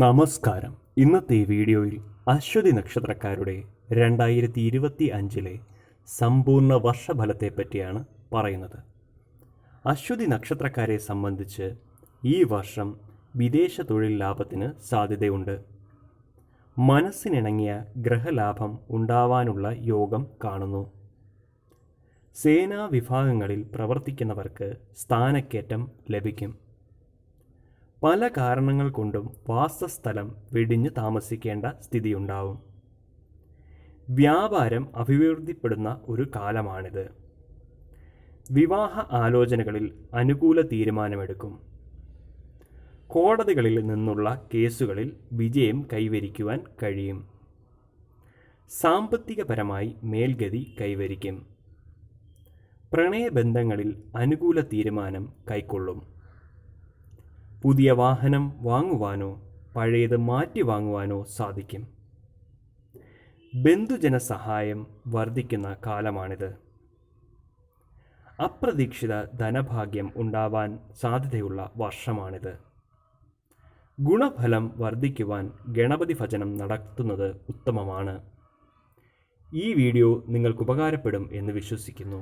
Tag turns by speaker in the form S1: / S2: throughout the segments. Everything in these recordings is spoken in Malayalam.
S1: നമസ്കാരം. ഇന്നത്തെ വീഡിയോയിൽ അശ്വതി നക്ഷത്രക്കാരുടെ രണ്ടായിരത്തി ഇരുപത്തി അഞ്ചിലെ സമ്പൂർണ വർഷഫലത്തെ പറ്റിയാണ് പറയുന്നത്. അശ്വതി നക്ഷത്രക്കാരെ സംബന്ധിച്ച് ഈ വർഷം വിദേശ തൊഴിൽ ലാഭത്തിന് സാധ്യതയുണ്ട്. മനസ്സിനിണങ്ങിയ ഗ്രഹലാഭം ഉണ്ടാവാനുള്ള യോഗം കാണുന്നു. സേനാ വിഭാഗങ്ങളിൽ പ്രവർത്തിക്കുന്നവർക്ക് സ്ഥാനക്കയറ്റം ലഭിക്കും. പല കാരണങ്ങൾ കൊണ്ടും വാസസ്ഥലം വെടിഞ്ഞു താമസിക്കേണ്ട സ്ഥിതിയുണ്ടാവും. വ്യാപാരം അഭിവൃദ്ധിപ്പെടുന്ന ഒരു കാലമാണിത്. വിവാഹ ആലോചനകളിൽ അനുകൂല തീരുമാനമെടുക്കും. കോടതികളിൽ നിന്നുള്ള കേസുകളിൽ വിജയം കൈവരിക്കുവാൻ കഴിയും. സാമ്പത്തികപരമായി മേൽഗതി കൈവരിക്കും. പ്രണയബന്ധങ്ങളിൽ അനുകൂല തീരുമാനം കൈക്കൊള്ളും. പുതിയ വാഹനം വാങ്ങുവാനോ പഴയത് മാറ്റി വാങ്ങുവാനോ സാധിക്കും. ബന്ധുജന സഹായം വർദ്ധിക്കുന്ന കാലമാണിത്. അപ്രതീക്ഷിത ധനഭാഗ്യം ഉണ്ടാവാൻ സാധ്യതയുള്ള വർഷമാണിത്. ഗുണഫലം വർദ്ധിക്കുവാൻ ഗണപതി ഭജനം നടത്തുന്നത് ഉത്തമമാണ്. ഈ വീഡിയോ നിങ്ങൾക്ക് ഉപകാരപ്പെടും എന്ന് വിശ്വസിക്കുന്നു.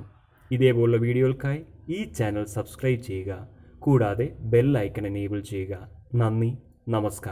S1: ഇതേപോലുള്ള വീഡിയോകൾക്കായി ഈ ചാനൽ സബ്സ്ക്രൈബ് ചെയ്യുക. കൂടാതെ ബെൽ ഐക്കൺ എനേബിൾ ചെയ്യുക. നന്ദി നമസ്കാരം.